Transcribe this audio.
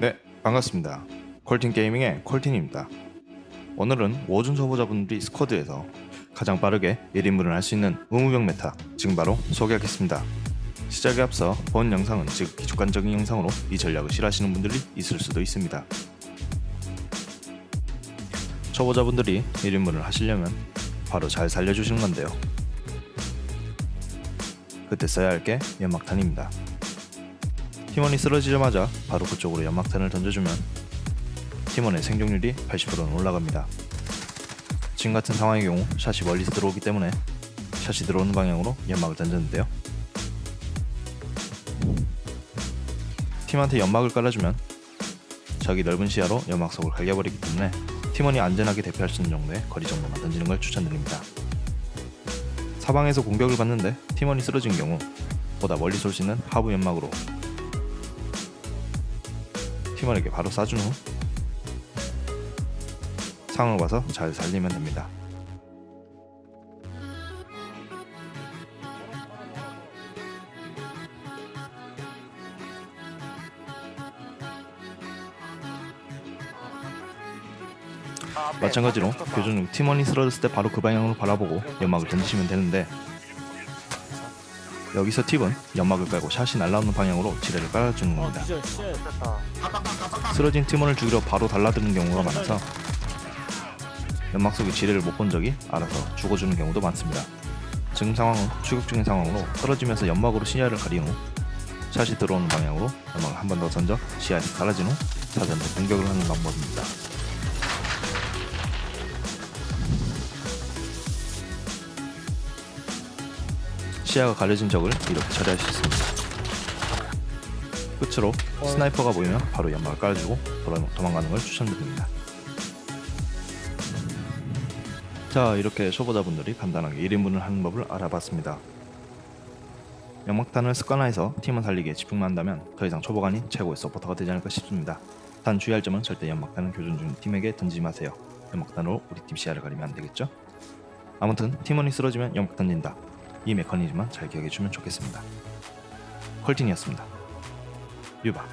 네, 반갑습니다. 콜틴 게이밍의 콜틴입니다. 오늘은 워준 초보자분들이 스쿼드에서 가장 빠르게 1인분을 할 수 있는 의무병 메타 지금 바로 소개하겠습니다. 시작에 앞서 본 영상은 지극히 주관적인 영상으로 이 전략을 싫어하시는 분들이 있을 수도 있습니다. 초보자분들이 1인분을 하시려면 바로 잘 살려주시는 건데요. 그때 써야 할 게 연막탄입니다. 팀원이 쓰러지자마자 바로 그쪽으로 연막탄을 던져주면 팀원의 생존율이 80%는 올라갑니다. 지금 같은 상황의 경우 샷이 멀리서 들어오기 때문에 샷이 들어오는 방향으로 연막을 던졌는데요. 팀한테 연막을 깔아주면 적이 넓은 시야로 연막 속을 갈겨버리기 때문에 팀원이 안전하게 대피할 수 있는 정도의 거리 정도만 던지는 걸 추천드립니다. 사방에서 공격을 받는데 팀원이 쓰러진 경우 보다 멀리 쏠 수 있는 하부 연막으로 팀원에게 바로 쏴준 후 상황을 봐서 잘 살리면 됩니다. 마찬가지로 교전 중 팀원이 쓰러졌을 때 바로 그 방향으로 바라보고 연막을 던지시면 되는데 여기서 팁은 연막을 깔고 샷이 날라오는 방향으로 지뢰를 깔아주는 어 겁니다. 쓰러진 팀원을 죽이려 바로 달라드는 경우가 많아서 연막 속에 지뢰를 못 본 적이 알아서 죽어주는 경우도 많습니다. 지금 상황은 추격 중인 상황으로 떨어지면서 연막으로 시야를 가린 후 샷이 들어오는 방향으로 연막을 한 번 더 던져 시야에서 사라진 후 사전대 공격을 하는 방법입니다. 시야가 가려진 적을 이렇게 처리할 수 있습니다. 끝으로 스나이퍼가 보이면 바로 연막을 깔아주고 도망가는 걸 추천드립니다. 자 이렇게 초보자분들이 간단하게 1인분을 하는 법을 알아봤습니다. 연막탄을 습관화해서 팀을 살리기에 집중만 한다면 더 이상 초보가 아닌 최고의 서포터가 되지 않을까 싶습니다. 단 주의할 점은 절대 연막탄을 교전 중 팀에게 던지지 마세요. 연막탄으로 우리 팀 시야를 가리면 안 되겠죠? 아무튼 팀원이 쓰러지면 연막 던진다. 이 메커니즘만 잘 기억해 주면 좋겠습니다. 컬틴이었습니다. 유바.